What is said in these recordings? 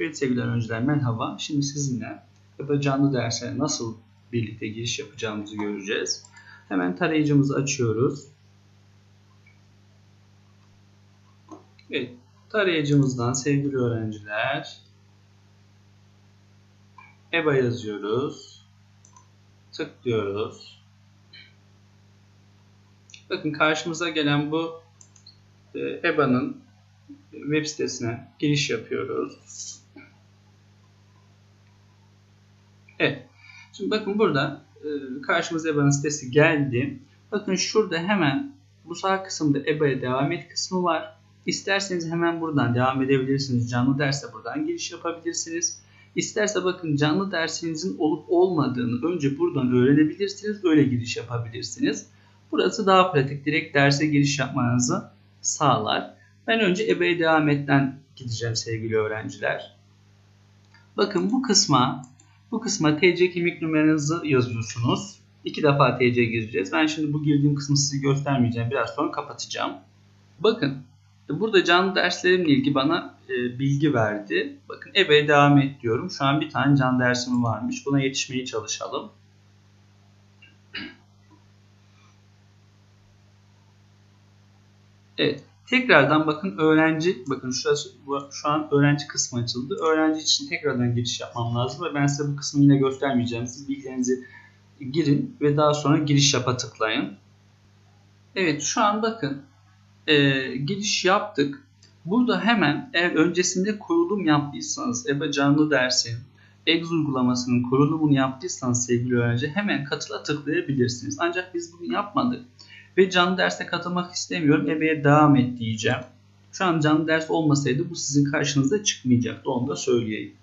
Evet sevgili öğrenciler merhaba. Şimdi sizinle EBA canlı derse nasıl birlikte giriş yapacağımızı göreceğiz. Hemen tarayıcımızı açıyoruz. Evet, tarayıcımızdan sevgili öğrenciler EBA yazıyoruz. Tıklıyoruz. Bakın karşımıza gelen bu EBA'nın web sitesine giriş yapıyoruz. Evet. Şimdi bakın burada e, karşımıza EBA'nın sitesi geldi. Bakın şurada hemen bu sağ kısımda EBA'ya devam et kısmı var. İsterseniz hemen buradan devam edebilirsiniz. Canlı derse buradan giriş yapabilirsiniz. İsterse bakın canlı dersinizin olup olmadığını önce buradan öğrenebilirsiniz. Öyle giriş yapabilirsiniz. Burası daha pratik. Direkt derse giriş yapmanızı sağlar. Ben önce EBA'ya devam etten gideceğim sevgili öğrenciler. Bakın bu kısma bu kısma TC kimlik numaranızı yazıyorsunuz. İki defa TC gireceğiz. Ben şimdi bu girdiğim kısmı size göstermeyeceğim. Biraz sonra kapatacağım. Bakın burada canlı derslerimle ilgili bana e, bilgi verdi. Bakın EBA'ya devam et diyorum. Şu an bir tane canlı dersim varmış. Buna yetişmeye çalışalım. Evet. Tekrardan bakın öğrenci, bakın şurası şu an öğrenci kısmı açıldı. Öğrenci için tekrardan giriş yapmam lazım ve ben size bu kısmı yine göstermeyeceğim. Siz bilgilerinizi girin ve daha sonra giriş yapa tıklayın. Evet şu an bakın e, giriş yaptık. Burada hemen eğer öncesinde kurulum yaptıysanız EBA canlı dersin, EGZ uygulamasının kurulumunu yaptıysanız sevgili öğrenci hemen katıla tıklayabilirsiniz. Ancak biz bunu yapmadık ve canlı derse katılmak istemiyorum. EBA'ya devam et diyeceğim. Şu an canlı ders olmasaydı bu sizin karşınıza çıkmayacaktı. Onu da söyleyeyim.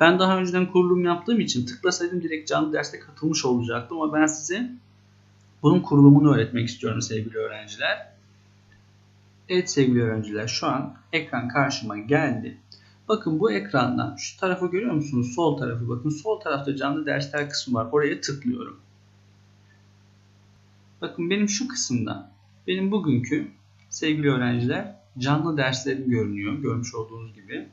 Ben daha önceden kurulum yaptığım için tıklasaydım direkt canlı derse katılmış olacaktım ama ben size bunun kurulumunu öğretmek istiyorum sevgili öğrenciler. Evet sevgili öğrenciler şu an ekran karşıma geldi. Bakın bu ekrandan şu tarafı görüyor musunuz? Sol tarafı bakın sol tarafta canlı dersler kısmı var. Oraya tıklıyorum. Bakın benim şu kısımda benim bugünkü sevgili öğrenciler canlı derslerim görünüyor. Görmüş olduğunuz gibi.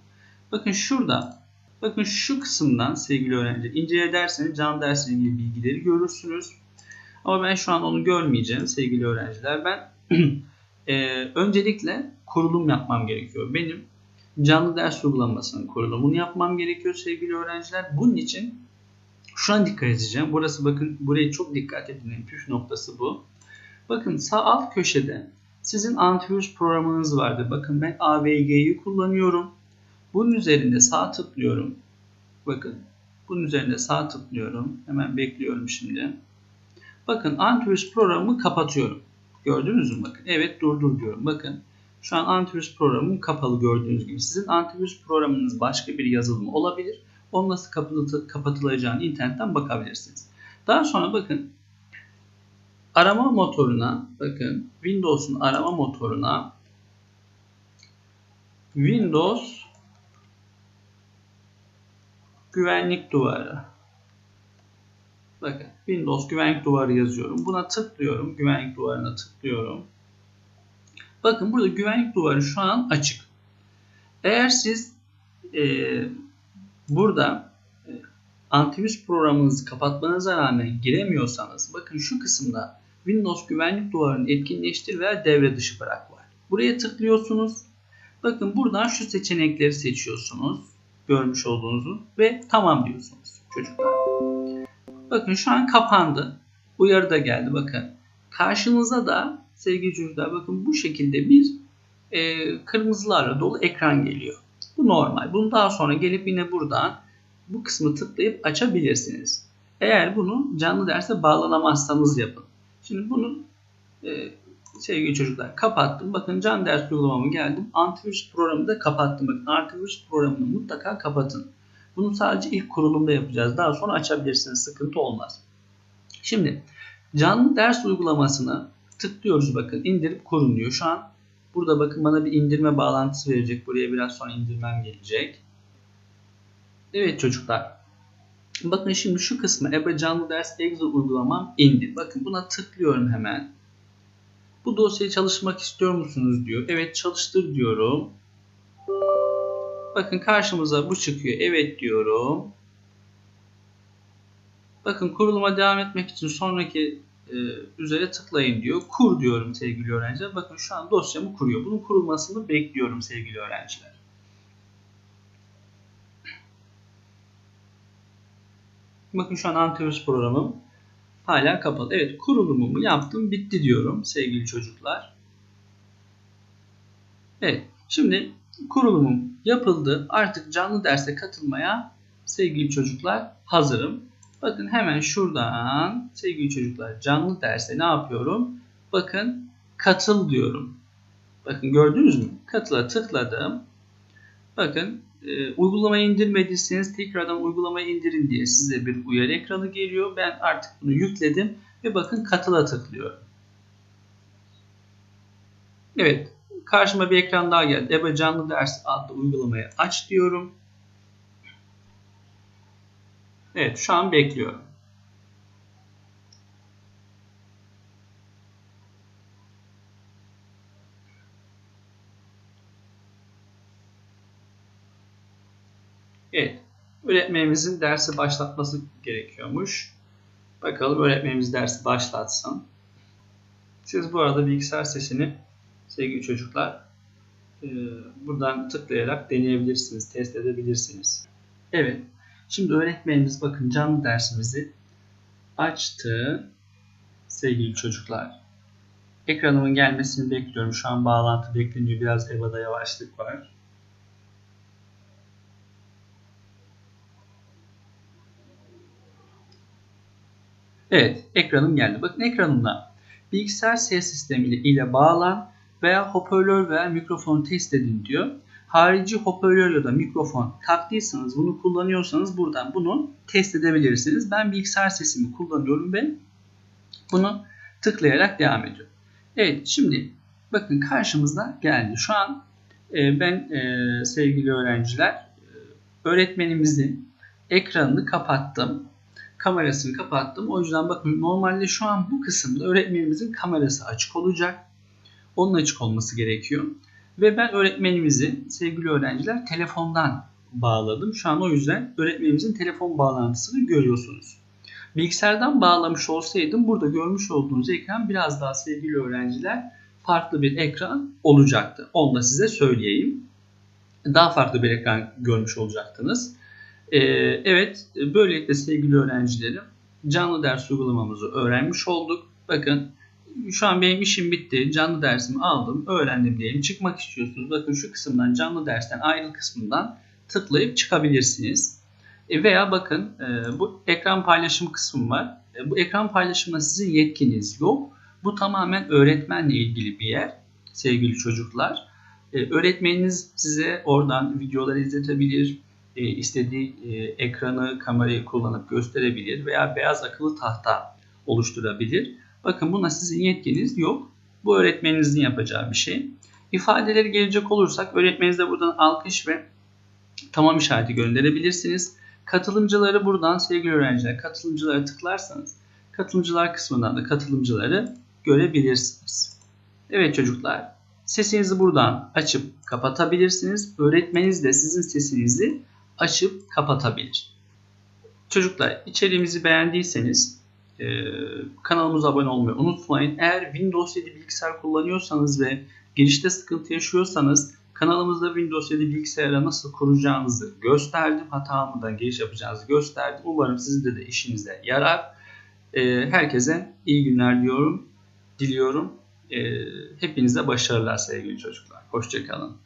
Bakın şurada bakın şu kısımdan sevgili öğrenciler incele derseniz canlı dersle ilgili bilgileri görürsünüz. Ama ben şu an onu görmeyeceğim sevgili öğrenciler. Ben e, öncelikle kurulum yapmam gerekiyor. Benim canlı ders uygulamasının kurulumunu yapmam gerekiyor sevgili öğrenciler. Bunun için Şuna dikkat edeceğim. Burası bakın burayı çok dikkat edin. Püf noktası bu. Bakın sağ alt köşede sizin antivirüs programınız vardı. Bakın ben AVG'yi kullanıyorum. Bunun üzerinde sağ tıklıyorum. Bakın bunun üzerinde sağ tıklıyorum. Hemen bekliyorum şimdi. Bakın antivirüs programımı kapatıyorum. Gördünüz mü bakın. Evet durdur diyorum. Bakın şu an antivirüs programım kapalı gördüğünüz gibi. Sizin antivirüs programınız başka bir yazılım olabilir. Onun nasıl kapatılacağını internetten bakabilirsiniz. Daha sonra bakın arama motoruna bakın Windows'un arama motoruna Windows güvenlik duvarı bakın Windows güvenlik duvarı yazıyorum. Buna tıklıyorum. Güvenlik duvarına tıklıyorum. Bakın burada güvenlik duvarı şu an açık. Eğer siz e, burada e, antivirüs programınızı kapatmanıza rağmen giremiyorsanız bakın şu kısımda Windows güvenlik duvarını etkinleştir veya devre dışı bırak var. Buraya tıklıyorsunuz. Bakın buradan şu seçenekleri seçiyorsunuz. Görmüş olduğunuzu ve tamam diyorsunuz çocuklar. Bakın şu an kapandı. Uyarı da geldi bakın. Karşınıza da sevgili çocuklar bakın bu şekilde bir e, kırmızılarla dolu ekran geliyor. Bu normal. Bunu daha sonra gelip yine buradan bu kısmı tıklayıp açabilirsiniz. Eğer bunu canlı derse bağlanamazsanız yapın. Şimdi bunu e, sevgili çocuklar kapattım. Bakın canlı ders uygulamamı geldim. Antivirüs programını da kapattım. Bakın antivirüs programını mutlaka kapatın. Bunu sadece ilk kurulumda yapacağız. Daha sonra açabilirsiniz. Sıkıntı olmaz. Şimdi canlı ders uygulamasını tıklıyoruz bakın. indirip kurun diyor. Şu an Burada bakın bana bir indirme bağlantısı verecek. Buraya biraz sonra indirmem gelecek. Evet çocuklar. Bakın şimdi şu kısmı EBA canlı ders Excel uygulamam indi. Bakın buna tıklıyorum hemen. Bu dosyayı çalışmak istiyor musunuz diyor. Evet çalıştır diyorum. Bakın karşımıza bu çıkıyor. Evet diyorum. Bakın kuruluma devam etmek için sonraki e, üzere tıklayın diyor. Kur diyorum sevgili öğrenciler. Bakın şu an dosyamı kuruyor. Bunun kurulmasını bekliyorum sevgili öğrenciler. Bakın şu an antivirüs programım hala kapalı. Evet kurulumumu yaptım. Bitti diyorum sevgili çocuklar. Evet. Şimdi kurulumum yapıldı. Artık canlı derse katılmaya sevgili çocuklar hazırım. Bakın hemen şuradan sevgili çocuklar canlı derse ne yapıyorum? Bakın katıl diyorum. Bakın gördünüz mü? Katıla tıkladım. Bakın e, uygulamayı indirmediyseniz tekrardan uygulamayı indirin diye size bir uyarı ekranı geliyor. Ben artık bunu yükledim ve bakın katıla tıklıyorum. Evet karşıma bir ekran daha geldi. EBA canlı ders adlı uygulamayı aç diyorum. Evet şu an bekliyorum. Evet. Öğretmenimizin dersi başlatması gerekiyormuş. Bakalım öğretmenimiz dersi başlatsın. Siz bu arada bilgisayar sesini sevgili çocuklar e, buradan tıklayarak deneyebilirsiniz, test edebilirsiniz. Evet. Şimdi öğretmenimiz bakın canlı dersimizi açtı sevgili çocuklar. Ekranımın gelmesini bekliyorum. Şu an bağlantı bekleniyor. Biraz EVA'da yavaşlık var. Evet, ekranım geldi. Bakın ekranımda bilgisayar ses sistemi ile bağlan veya hoparlör veya mikrofon test edin diyor. Harici hoparlör ya da mikrofon taktıysanız, bunu kullanıyorsanız buradan bunu test edebilirsiniz. Ben bilgisayar sesimi kullanıyorum ve bunu tıklayarak devam ediyorum. Evet, şimdi bakın karşımızda geldi. Şu an e, ben e, sevgili öğrenciler e, öğretmenimizin ekranını kapattım kamerasını kapattım. O yüzden bakın normalde şu an bu kısımda öğretmenimizin kamerası açık olacak. Onun açık olması gerekiyor. Ve ben öğretmenimizi sevgili öğrenciler telefondan bağladım. Şu an o yüzden öğretmenimizin telefon bağlantısını görüyorsunuz. Bilgisayardan bağlamış olsaydım burada görmüş olduğunuz ekran biraz daha sevgili öğrenciler farklı bir ekran olacaktı. Onu da size söyleyeyim. Daha farklı bir ekran görmüş olacaktınız. Ee, evet, böylelikle sevgili öğrencilerim canlı ders uygulamamızı öğrenmiş olduk. Bakın şu an benim işim bitti. Canlı dersimi aldım, öğrendim diyelim. Çıkmak istiyorsunuz. Bakın şu kısımdan canlı dersten ayrıl kısmından tıklayıp çıkabilirsiniz. E veya bakın e, bu ekran paylaşım kısmı var. E, bu ekran paylaşımında sizin yetkiniz yok. Bu tamamen öğretmenle ilgili bir yer sevgili çocuklar. E, öğretmeniniz size oradan videoları izletebilir, e, istediği e, ekranı, kamerayı kullanıp gösterebilir veya beyaz akıllı tahta oluşturabilir. Bakın buna sizin yetkiniz yok. Bu öğretmeninizin yapacağı bir şey. İfadeleri gelecek olursak öğretmeninize buradan alkış ve tamam işareti gönderebilirsiniz. Katılımcıları buradan sevgili öğrenciler katılımcılara tıklarsanız katılımcılar kısmından da katılımcıları görebilirsiniz. Evet çocuklar sesinizi buradan açıp kapatabilirsiniz. Öğretmeniniz de sizin sesinizi açıp kapatabilir. Çocuklar içeriğimizi beğendiyseniz e, kanalımıza abone olmayı unutmayın. Eğer Windows 7 bilgisayar kullanıyorsanız ve girişte sıkıntı yaşıyorsanız kanalımızda Windows 7 bilgisayara nasıl kuracağınızı gösterdim. Hatamından giriş yapacağınızı gösterdim. Umarım sizin de, de işinize yarar. E, herkese iyi günler diyorum, diliyorum. E, hepinize başarılar sevgili çocuklar. Hoşçakalın.